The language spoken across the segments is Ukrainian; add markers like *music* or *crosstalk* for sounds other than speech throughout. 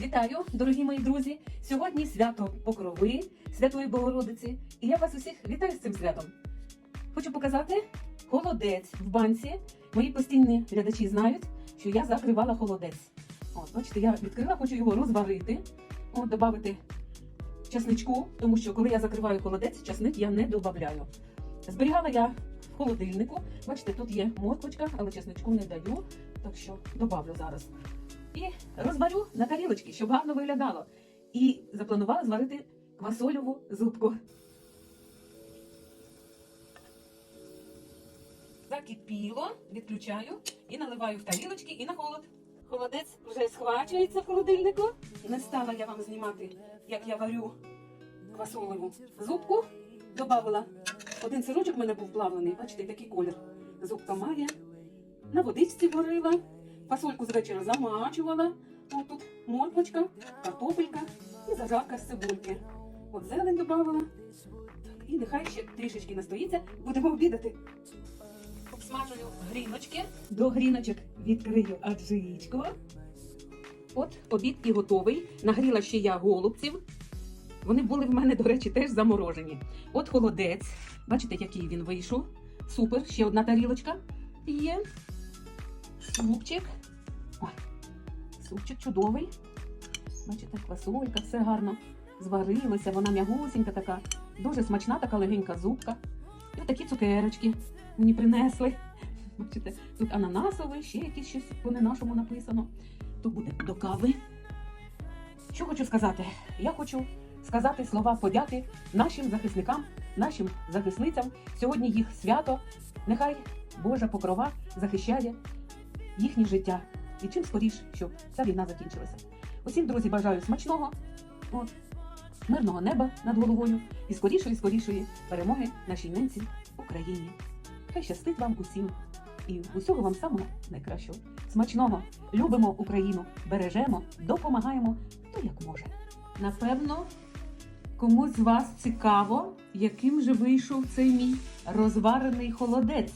Вітаю, дорогі мої друзі! Сьогодні свято Покрови, Святої Богородиці, і я вас усіх вітаю з цим святом. Хочу показати холодець в банці. Мої постійні глядачі знають, що я закривала холодець. От, бачите, я відкрила, хочу його розварити, от, додати часничку, тому що коли я закриваю холодець, часник я не додаю. Зберігала я в холодильнику. Бачите, тут є морквочка, але часничку не даю, так що добавлю зараз. І розварю на тарілочки, щоб гарно виглядало. І запланувала зварити квасольову зубку. Закипіло, відключаю і наливаю в тарілочки і на холод. Холодець вже схвачується в холодильнику. Не стала я вам знімати, як я варю квасолеву зубку. Добавила один сирочок в мене був плавлений, бачите, такий колір. Зубка має. На водичці варила. Фасольку з вечора замачувала. От тут морквочка, картопелька і зажарка з цибульки. От зелень додавала. Так, і нехай ще трішечки настоїться, будемо обідати. Обсмажую гріночки. До гріночок відкрию аджичку. От обід і готовий. Нагріла ще я голубців. Вони були в мене, до речі, теж заморожені. От холодець. Бачите, який він вийшов. Супер. Ще одна тарілочка є. Супчик. Супчик чудовий. Бачите, квасолька, все гарно зварилося, вона м'ягусінька така, дуже смачна така легенька зубка. І такі цукерочки мені принесли. *laughs* Бачите, тут ананасовий, ще якісь щось по-нашому написано. То буде до кави. Що хочу сказати? Я хочу сказати слова подяки нашим захисникам, нашим захисницям. Сьогодні їх свято. Нехай Божа покрова захищає їхнє життя. І чим скоріш, щоб ця війна закінчилася. Усім, друзі, бажаю смачного, от, мирного неба над головою і скорішої, скорішої перемоги нашій ненці Україні. Хай щастить вам усім і усього вам самого найкращого. Смачного! Любимо Україну, бережемо, допомагаємо, хто як може. Напевно, комусь з вас цікаво, яким же вийшов цей мій розварений холодець.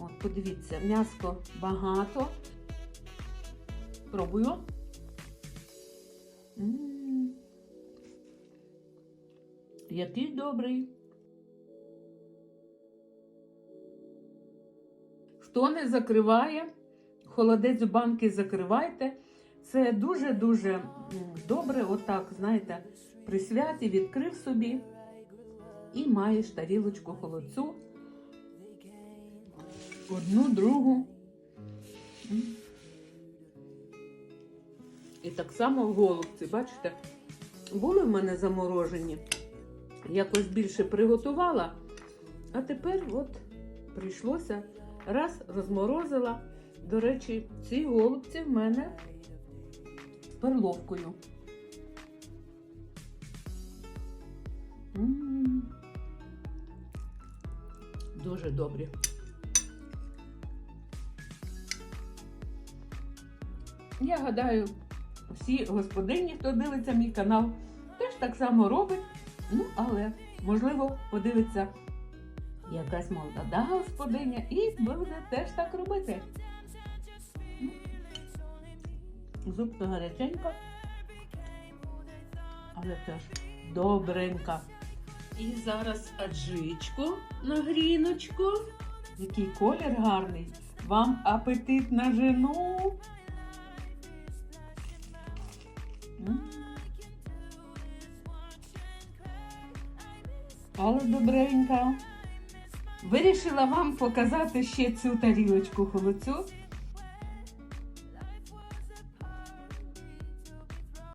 От, подивіться, м'яско багато. Пробую. Який добрий. Хто не закриває, холодець в банки закривайте. Це дуже-дуже добре, отак, знаєте, при святі відкрив собі і маєш тарілочку холодцю. Одну, другу. І так само голубці, бачите, були в мене заморожені. Якось більше приготувала, а тепер от прийшлося раз розморозила. До речі, ці голубці в мене з перловкою. Дуже добрі. Я гадаю, всі господині, хто дивиться мій канал, теж так само робить. Ну, але, можливо, подивиться якась молода господиня і буде теж так робити. Ну, Зубка гаряченька, але теж добренька. І зараз аджичку на гріночку. Який колір гарний. Вам апетит на жену. Але добренька. Вирішила вам показати ще цю тарілочку холодцю.